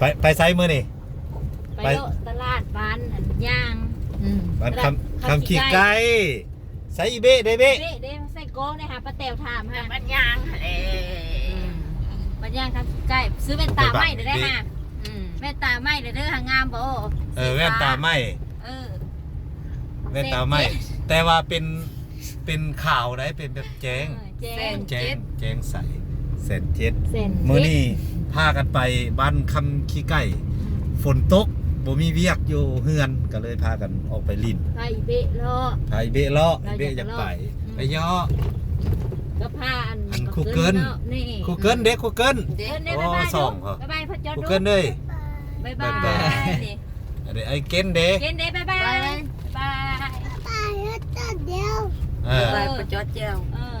ไปไปไซมือนี่ ไป ไปโลตลาดบ้านอันย่าง อืมบ้านแล้วคำคำคำขี้ขี้ไก่ ไก่ไซอีเบะได้เบะเด้เด้ใส่โก้เนี่ยค่ะป้าแตวถามฮะบัดยางเอ้บ้านย่างทำใกล้ซื้อแว่นตาไหมเด้อได้ฮะอืมแว่นตาไหมเด้อเด้อหางามบ่เออแว่นตาไหมเออ แว่นตาไหมแต่ว่าเป็นเป็นข่าวได้เป็นแบบแจ้งเออแจ้งแจ้งแจ้งใสเสร็จเจ็ดเส้นมื้อนี้ พากันไปบ้านคำขี้ไก่ฝนตกบ่มีเวียกอยู่เฮือนก็เลยพากันออกไปลินไปเบะล้อพาอีเบะเลาะเราอีเบะอยากไปอยากเลาะไปย่อก็พาอันอันครูเกิลนาะนี่ครูเกิลเด็กครูเกิลเกินได้โอ้บ๊ายบายสองเหรอบ๊ายบายพ่อจอดครูดูเกิลเด้ยบ๊ายบายบ๊ายบายนี่อันนี้ไอ้เกนเด้เกนเด้บ๊ายบายบ๊ายบายเออไปประจอดแจ้วเออ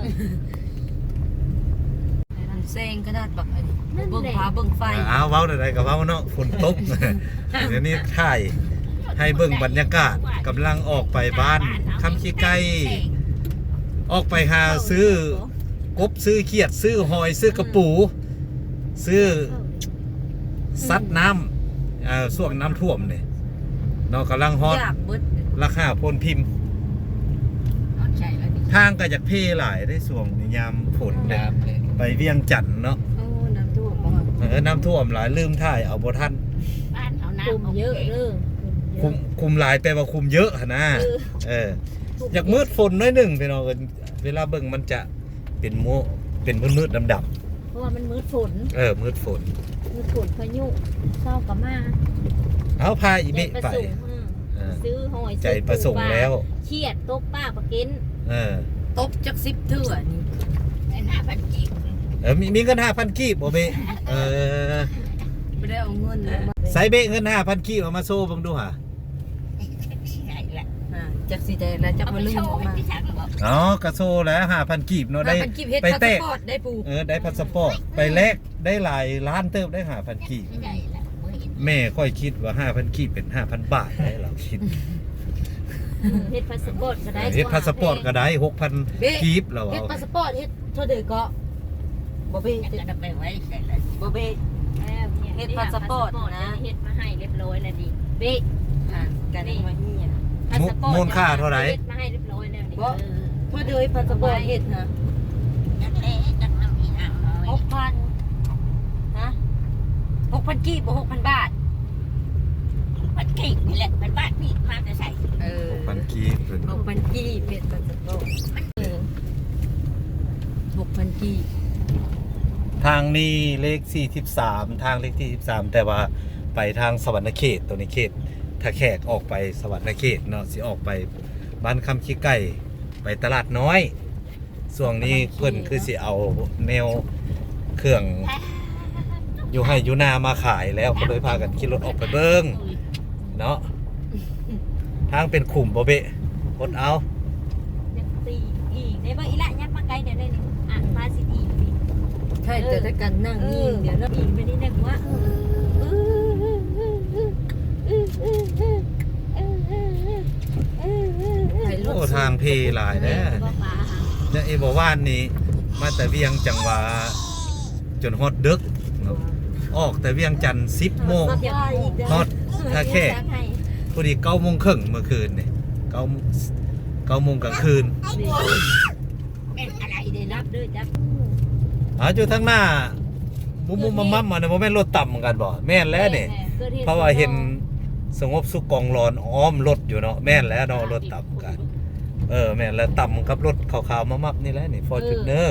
มันเซ็งขนาดบักอันนี้ เบิ่งฟ้าเบิ่งไฟเอาเว้าได้ๆก็เว้าเนาะฝนตกเดี๋ยวนี้ถ่ายให้เบิ่งบรรยากาศกำลังออกไปบ้านคำขี้ไก่ออกไปหาซื้อกบซื้อเขียดซื้อหอยซื้อกระปู ซื้อซัดน้ำเอ่อช่วงน้ำท่วมเนี่ยเนาะกำลังฮอตยากเบิดราคาพลพิมพ์เอาใช่แล้วนี่ทางก็อยากเพหลายได้ส่วงในยามฝนเนี่ยไปเวียงจันทน์เนาะ เออน้ำท่วมหลายลืมถ่ายเอาบ่ทันบ้านเอาคุมน้ำเยอะเด้อคุมคุมหลายแปลว่าคุมเยอะหั่นนะเออเอออยากมืดฝนน้อยหนึ่งพี่น้องเอิ้นเวลาเบิ่งมันจะเป็นโมเป็นมืดมืดดำดเพราะว่ามันมืดฝนำเออมืดฝน มืดฝนพายุเศร้ากับมาเอาพาอีเมะไปใจประสงค์เออ ซื้อหอยใจซื้อประสงค์แล้ว เครียดตกป้าปะกินเออ ตบจัก10เทื่อนี่ไอ้หน้าพันจิก เออมีมีเงินห้าพันกีบบ่เบะเออบ่ได้เอาเงินเลยมาใส่เบะเงินห้าพันกีบเอามาโซ่เบังดูหะใช่ละอ่าจักสิได้แล้วจักเอามาไปลืมโชว์ออกให้มาพี่ชักบอกอ๋อกระโซ่แล้วห้าพันกีบเนาะได้ได้มันกิบเฮ็ดไปพาสแตะ ปอร์ตได้ปูเออได้พาสปอร์ตไปแลกได้หลายล้านเติบได้ห้าพันกีบไม่ได้ละบ่เห็นแม่ค่อยคิดว่าห้าพันกีบเป็นห้าพันบาทได้เราคิดเฮ็ดพาสปอร์ตก็ได้เฮ็ดพาสปอร์ตก็ได้หกพันกีบเราเฮ็ดเอาพาสปอร์ตเฮ็ดเท่าเด้อก็ บ่เบ้อยากจะไปไว้ใส่ละบ่เบ้เฮ็ดพาสปอร์ตนะ เฮ็ดมาให้เรียบร้อยแล้วดิเบ๊อ่ากันมาเฮียพาสปอร์ตมูลค่าเท่าไหร่ เฮ็ดมาให้เรียบร้อยแล้วนี่บ่เออเท่าเด้อพาสปอร์ตเฮ็ดนะจักเล่จักน้ำอีน้ำน้อยหกพันฮะหกพันกีบหกพันบาทพันจิกนี่แหละมันบ้านพี่มาจะใส่เออหกพันกีบเป็นหกพันกีบเพชรพันสโตเออหกพันกีบ ทางนี้เลข 43 ทางเลขที่ 13 แต่ว่าไปทางสวรรณเขตตัวนี้เขต ถ้าแขกออกไปสวรรณเขตเนาะสิออกไปบ้านคำขี้ไก่ไปตลาดน้อยส่วงนี้เพิ่นคือสิเอาแนวเครื่องอยู่ให้อยู่นามาขายแล้วก็เลยพากันขี่รถออกไปเบิ่งเนาะทางเป็นขุมบ่เบะกดเอายังตีอีกได้บ่อีละยักมาไกลเดี๋ยวได้นี่อ่านภาษิตอีกดิ ใช่แต่ถ้ากันนั่งเอนิ่องเดี๋ยวนะอีกไม่ได้นึกว่าเออไอ้รถโอ้ทางเพหลายแน่บ่ป่าหาเนี่ยไอ้บอกว่านนี้ มาแต่เวียงจังหวะจนฮอดดึกเนาะออกแต่เวียงจันทร์10โมงฮอดท่าแขกพอดีเก้าโมงครึ่งเมื่อคืนเนี่ยเก้าเก้าโมงกลางคืนเป็นอะไรได้เด้รันะบด้วยจ้ะ อาอยู่ทางหน้ามุมมุมมัมมัมมันบ่แม่นรถต่ำเหมือนกันบ่แม่นแล้วนี่เพราะว่าเห็นสงบสุขกองรอนอ้อมรถอยู่เนาะแม่นแล้วเนาะรถต่ำกัน เออ แม่นแล้วต่ำกับรถขาวๆมามับนี่แหละนี่ Fortuner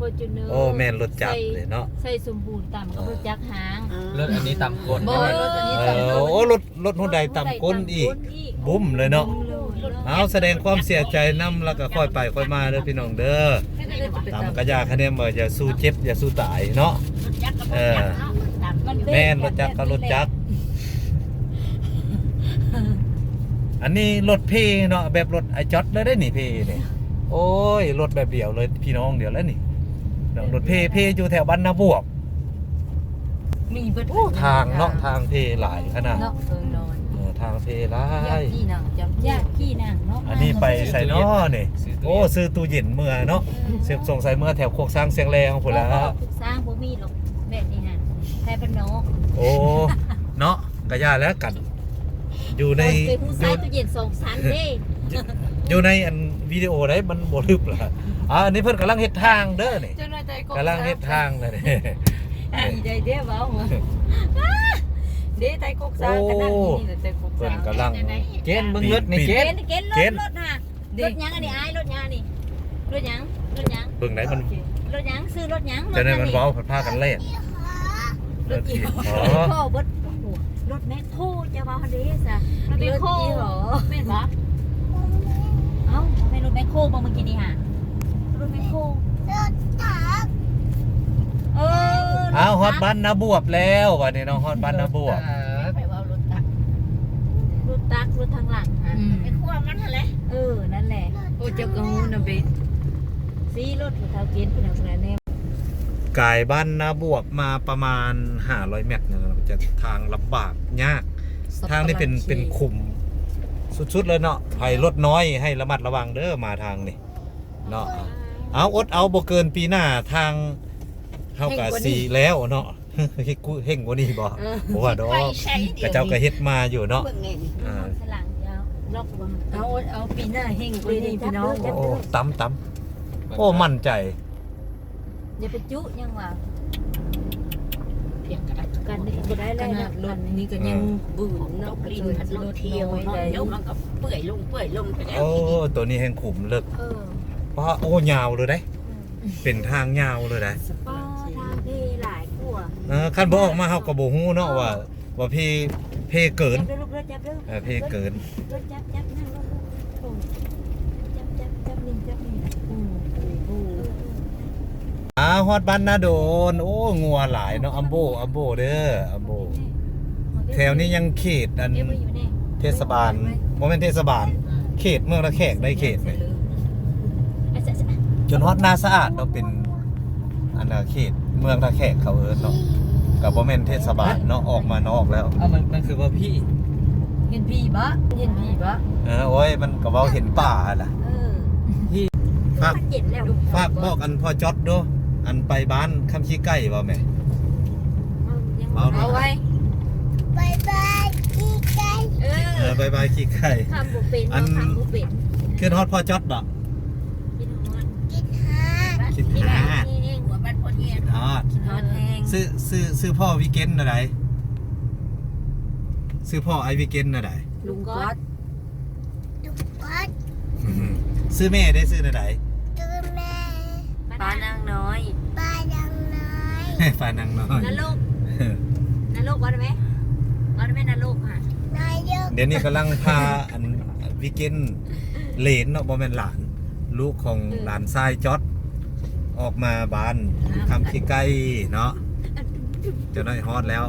โฟจูเนอร์โอ้แม่นรถจักรเลยเนาะใส่สมบูรณ์ต่ำกับรถจักรหางรถอันนี้ต่ำกนบ่ใช่ไหมรถอันนี้เอต่ำอโอ้รถรถหุ่นใดต่ำก้นอีก บุ้มเลยเนาะเอาแสดงความเสียใจนำแล้วก็ค่อยไปค่อยมาเด้อพี่น้องเด้อ ตามกระยาคะแนนบ่อย่าสู้เจ็บอย่าสู้ตายเนาะ รถจักรกับรถจักรเนาะตามมันแม่นรถจักรก็รถจักรอันนี้รถเพเนาะแบบรถไอจอดเลยได้นี่เพนี่โอ้ยรถแบบเดียวเลยพี่น้องเดียวแล้วนี่เดี๋ยวรถเพเพอยู่แถวบ้านนาบวกมีเบิดโอ้ทางเนาะทางเพหลายขนาดเนาะเออนอนเออ ทางเพหลายายกที่นั่งจำญาติพี่นางเนาะอันนี้ไปใส่เนาะนี่โอ้ซื้อตู้เย็นเมื่อเนาะเสียบส่งใส่เมื่อแถวโคกสร้างเสียงแรงพุ่นละสร้างบ่มีหรอกแบบนี้ฮะแค่เป็นนกโอ้กระยาแล้วกัน อยู่ในเป็นผู้อชายยู่ตู้เย็นสองชั้นเด้อยู่ในอันวิดีโอได้มันบ่ลึกล่ะอ่าอันนี้เพิ่นกำลังเฮ็ดทางเด้อนี่เจ้าหน้าที่กำลังเฮ็ดทางเลยนี่ดีใจเด้อเว้าหัว เด้ไทยกกซางกันนั่งอยู่นี่แหละไทยกกเพิ่ซานงกำลังเกณฑ์เบิ่งรถนี่ปีเกเกณฑ์ณฑ์เกณฑ์รเกถณฑ์รถน่ะรถหยังอันนี้อ้ายรถหยังอันนี้รถหยังรถหยังเบิ่งไหนมันรถหยังซื้อรถหยังจะได้มันเว้าพากันเล่นรถกี่อ๋อพ่อเบิดโอ้โหรถแมคโครจะว่าเด้ซะรถแมคโครรถอีหรอแม่นบ่เอ้าแม่นรถแมคโครบ่เมื่อกี้นี่ฮะรถแมคโครเอ ออ้าวฮอดบ้านนาบวบแล้ววันนี้น้องฮอดบ้านนาบวบไปว่ารถตักรถตักรถทางหลังฮะอืม ไปขั้วมันนั่นแหละเออ นั่นแหละโอ้เจ้าก็ฮู้นะเบซีรถเท่าเกณฑ์เป็นอะไรแน่กายบ้านนาบวบมาประมาณ500เมตรเนี่ยเราจะทางลำบากยาก ทางนี้เป็นเป็นขุมสุดๆเลยเนาะไผรถน้อยให้ระมัดระวังเด้อมาทางนี่เนาะเอาอดเอาบ่เกินปีหน้าทาง เฮาก็สีแล้วเนาะเฮ็ดกูเฮงกว่านี้บ่บ่ว่าดอไปกใช้เดีกระยวเจ้าก็เฮ็ดมาอยู่เนาะเบิ่งไงนี่อ่าสลังยาวล็อกบ่เอาเอาปีหน้าเฮงกว่านี้พี่น้องโอ้ตำตำโอ้มั่นใจอย่าไปจุยังว่าเพียงกระดักกันนี่บ่ได้ขเลยนานะดรถนี่ก็ยังบืนตเนาะกลิ้นพัดลมเที่ยวเนาะเดี๋ยวมันก็เปื่อยลงเปื่อยลงไปแล้วโอ้ตัวนี้แห่งขุมเลิกเออเพราะโอ้ยาวเลยได้เป็นทางยาวเลยได้ป้าทางที่หลายกว่า เออคันบ่ออกมาเฮาก็บ่ฮู้เนาะว่าว่าเพเพเกิน จับด้วยลูกรถจับด้วยเออเพเกินรถจับจับนั่งรถโอ้จับจับจับนี่จับนี่อืมโอ้โหอ่าฮอดบ้านนาโดน โอ้งัวหลายเนาะอัมโบอัมโบเด้ออัมโบ แถวนี้ยังเขตอันเดี๋ยวไปอยู่นี่เทศบาลบ่แม่นเทศบาล เขตเมืองละแขกได้เขตเลยอะจะจะจนฮอดนาสะอาดเนาะเป็น อันน่ะเขตเมืองละแขกเขาเอิ้นเนาะ ก็บ่แม่นเทศบาลเนาะออกมานอกแล้ว เอามันมันคือว่าพี่เห็นพี่บะเห็นพี่บะเออโอ้ยมันก็เว้าเห็นป่าหั่นล่ะ เออฝาก มันเย็นแล้วฝากบอกอันพ่อจอดเด้ออันไปบ้านคำขี้ไก่บ่แม่เอายังเอาเอาไว้เอเอออบายบายขี้ไก่ ทำบุเป็นอัน ทำบุเป็นขึ้นฮอดพ่อจอดบ่กินฮอดคิดกินหาฮอดนี่เองหัวบ้านพ่อเนี่ยฮอด ฮอดแห้งซื้อซื้อซื้อพ่อวิกเกนอะไรซื้อพ่อไอวิกเกนอะไรลุงก๊อตซื้อแม่ได้ซื้ออะไรป้านางน้อยฟานังน้อยนรกนรกวัดไหมวัดไหมนรกค่ะเดี๋ยวนี้กำลังพาอันวิกเกนเหลนเนาะบ่แม่นหลาน ลูกของหลานทรายจอด ออกมาบ้านคำขี้ไก่เนาะจะน้อยฮอดแล้ว